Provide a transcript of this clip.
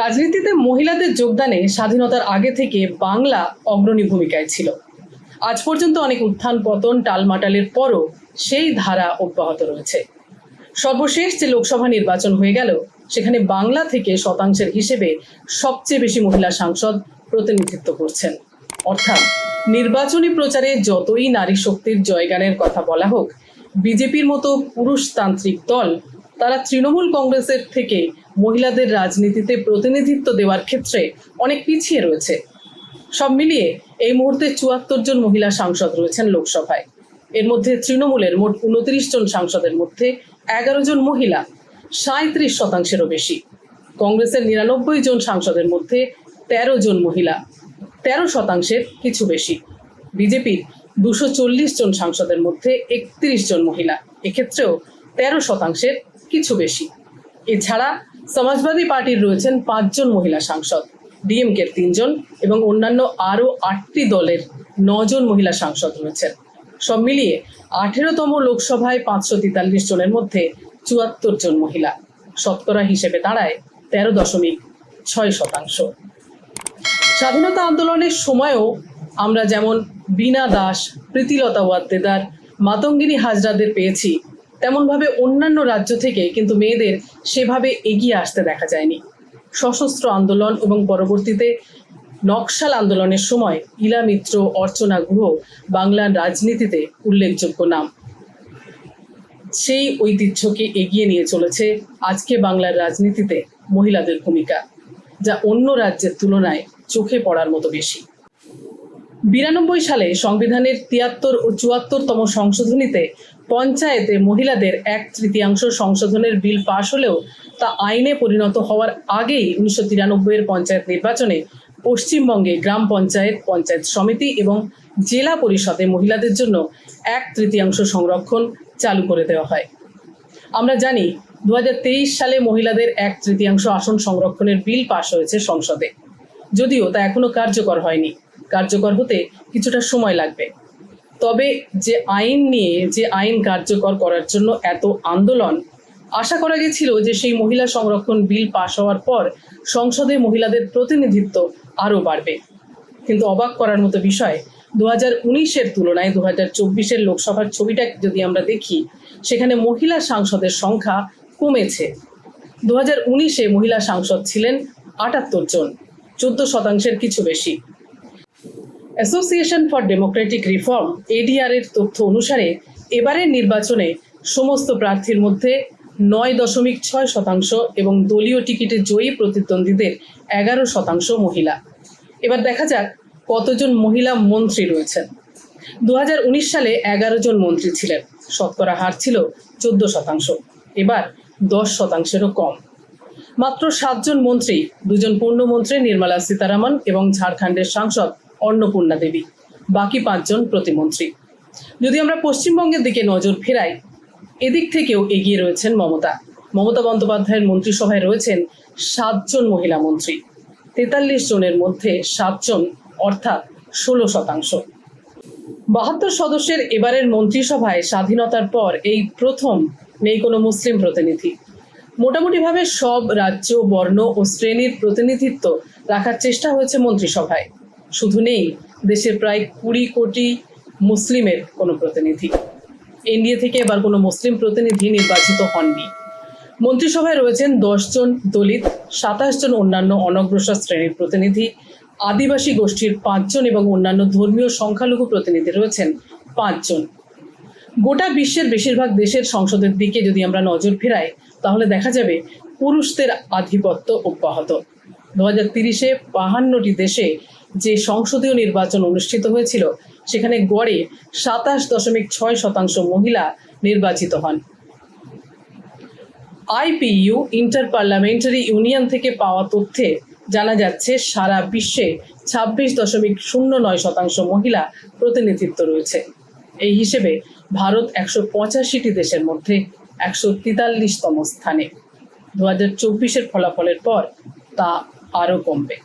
রাজনীতিতে মহিলাদের যোগদানে স্বাধীনতার আগে থেকে বাংলা অগ্রণী ভূমিকায় ছিল। আজ পর্যন্ত অনেক উত্থান পতন, টালমাটালের পরও সেই ধারা অব্যাহত রয়েছে। সর্বশেষ যে লোকসভা নির্বাচন হয়ে গেল, সেখানে বাংলা থেকে শতাংশের হিসেবে সবচেয়ে বেশি মহিলা সাংসদ প্রতিনিধিত্ব করছেন। অর্থাৎ নির্বাচনী প্রচারে যতই নারী শক্তির জয়গানের কথা বলা হোক, বিজেপির মতো পুরুষতান্ত্রিক দল তারা তৃণমূল কংগ্রেসের থেকে মহিলাদের রাজনীতিতে প্রতিনিধিত্ব দেওয়ার ক্ষেত্রে অনেক পিছিয়ে রয়েছে। সব মিলিয়ে এই মুহূর্তে চুয়াত্তর জন মহিলা সাংসদ রয়েছেন লোকসভায়। এর মধ্যে তৃণমূলের মোট উনত্রিশ জন সাংসদের মধ্যে এগারো জন মহিলা সাঁত্রিশ শতাংশেরও বেশি। কংগ্রেসের নিরানব্বই জন সাংসদের মধ্যে তেরো জন মহিলা, তেরো শতাংশের কিছু বেশি। বিজেপির দুশো জন সাংসদের মধ্যে একত্রিশ জন মহিলা। এক্ষেত্রেও তেরো শতাংশের কিছু বেশি। এছাড়া সমাজবাদী পার্টির রয়েছেন পাঁচজন মহিলা সাংসদ, ডিএমকের তিনজন এবং অন্যান্য আরও আটটি দলের নজন মহিলা সাংসদ রয়েছেন। সব মিলিয়ে আঠেরোতম লোকসভায় পাঁচশো তেতাল্লিশ জনের মধ্যে চুয়াত্তর জন মহিলা শতকরা হিসেবে দাঁড়ায় তেরো দশমিক ছয় শতাংশ। স্বাধীনতা আন্দোলনের সময়ও আমরা যেমন বীণা দাস, প্রীতিলতা ওয়াদ্দেদার, মাতঙ্গিনী হাজরাদের পেয়েছি তেমনভাবে অন্যান্য রাজ্য থেকে কিন্তু মেয়েদের সেভাবে এগিয়ে আসতে দেখা যায়নি। সশস্ত্র আন্দোলন এবং পরবর্তীতে নকশাল আন্দোলনের সময় ইলা মিত্র, অর্চনা গুহ, বাংলার রাজনীতিতে উল্লেখযোগ্য নাম। সেই ঐতিহ্যকে এগিয়ে নিয়ে চলেছে আজকে বাংলার রাজনীতিতে মহিলাদের ভূমিকা, যা অন্য রাজ্যের তুলনায় চোখে পড়ার মতো বেশি। বিরানব্বই সালে সংবিধানের তিয়াত্তর ও চুয়াত্তরতম সংশোধনীতে পঞ্চায়েতে মহিলাদের এক তৃতীয়াংশ সংশোধনের বিল পাশ হলেও তা আইনে পরিণত হওয়ার আগেই উনিশশো তিরানব্বই এর পঞ্চায়েত নির্বাচনে পশ্চিমবঙ্গে গ্রাম পঞ্চায়েত পঞ্চায়েত সমিতি এবং জেলা পরিষদে মহিলাদের জন্য এক তৃতীয়াংশ সংরক্ষণ চালু করে দেওয়া হয়। আমরা জানি দু হাজার তেইশ সালে মহিলাদের এক তৃতীয়াংশ আসন সংরক্ষণের বিল পাশ হয়েছে সংসদে। যদিও তা এখনও কার্যকর হয়নি। কার্যকর হতে কিছুটা সময় লাগবে। তবে যে আইন নিয়ে, যে আইন কার্যকর করার জন্য এত আন্দোলন, আশা করা গেছিল যে সেই মহিলা সংরক্ষণ বিল পাশ হওয়ার পর সংসদে মহিলাদের প্রতিনিধিত্ব আরও বাড়বে। কিন্তু অবাক করার মতো বিষয় দু হাজার উনিশের তুলনায় দু হাজার চব্বিশের লোকসভার ছবিটা যদি আমরা দেখি, সেখানে মহিলা সাংসদের সংখ্যা কমেছে। দু হাজার উনিশে মহিলা সাংসদ ছিলেন আটাত্তর জন, চোদ্দ শতাংশের কিছু বেশি। Association for democratic reform ADR এর তথ্য অনুসারে, এবারের নির্বাচনে সমস্ত প্রার্থীর মধ্যে নয় দশমিক ছয় শতাংশ এবং দলীয় টিকিটে জয়ী প্রতিদ্বন্দ্বীদের এগারো শতাংশ মহিলা। এবার দেখা যাক কতজন মহিলা মন্ত্রী রয়েছেন। দু হাজার উনিশ সালে এগারো জন মন্ত্রী ছিলেন, শতকরা হার ছিল চোদ্দ শতাংশ। এবার দশ শতাংশেরও কম। মাত্র সাতজন মন্ত্রী, দুজন পূর্ণমন্ত্রী নির্মলা সীতারামন এবং ঝাড়খণ্ডের সাংসদ অন্নপূর্ণা দেবী, বাকি পাঁচজন প্রতিমন্ত্রী। যদি আমরা পশ্চিমবঙ্গের দিকে নজর ফেরাই, এদিক থেকেও এগিয়ে রয়েছেন মমতা। মমতা বন্দ্যোপাধ্যায়ের মন্ত্রিসভায় রয়েছেন সাতজন মহিলা মন্ত্রী। তেতাল্লিশ জনের মধ্যে সাতজন, অর্থাৎ ষোলো শতাংশ। বাহাত্তর সদস্যের এবারের মন্ত্রিসভায় স্বাধীনতার পর এই প্রথম নেই কোনো মুসলিম প্রতিনিধি। মোটামুটিভাবে সব রাজ্য, বর্ণ ও শ্রেণির প্রতিনিধিত্ব রাখার চেষ্টা হয়েছে মন্ত্রিসভায়। শুধু নেই, দেশের প্রায় কুড়ি কোটি মুসলিমের কোনো প্রতিনিধি। এনডিএ থেকে এবার কোনো মুসলিম প্রতিনিধি নির্বাচিত হননি। মন্ত্রিসভায় রয়েছেন দশজন দলিত, সাতাশ জন অন্যান্য অনগ্রসর শ্রেণির প্রতিনিধি, আদিবাসী গোষ্ঠীর পাঁচজন এবং অন্যান্য ধর্মীয় সংখ্যালঘু প্রতিনিধি রয়েছেন পাঁচজন গোটা বিশ্বের বেশিরভাগ দেশের সংসদের দিকে যদি আমরা নজর ফেরাই, তাহলে দেখা যাবে পুরুষদের আধিপত্য অব্যাহত। দু হাজার তিরিশে বাহান্নটি দেশে যে সংসদীয় নির্বাচন অনুষ্ঠিত হয়েছিল, সেখানে গড়ে সাতাশ দশমিক ছয় শতাংশ মহিলা নির্বাচিত হন। আইপিইউ ইন্টার পার্লামেন্টারি ইউনিয়ন থেকে পাওয়া তথ্যে জানা যাচ্ছে, সারা বিশ্বে ছাব্বিশ দশমিক শূন্য নয় শতাংশ মহিলা প্রতিনিধিত্ব রয়েছে। এই হিসেবে ভারত একশো পঁচাশিটি দেশের মধ্যে একশো তেতাল্লিশতম স্থানে। দু হাজার চব্বিশের ফলাফলের পর তা আরও কমবে।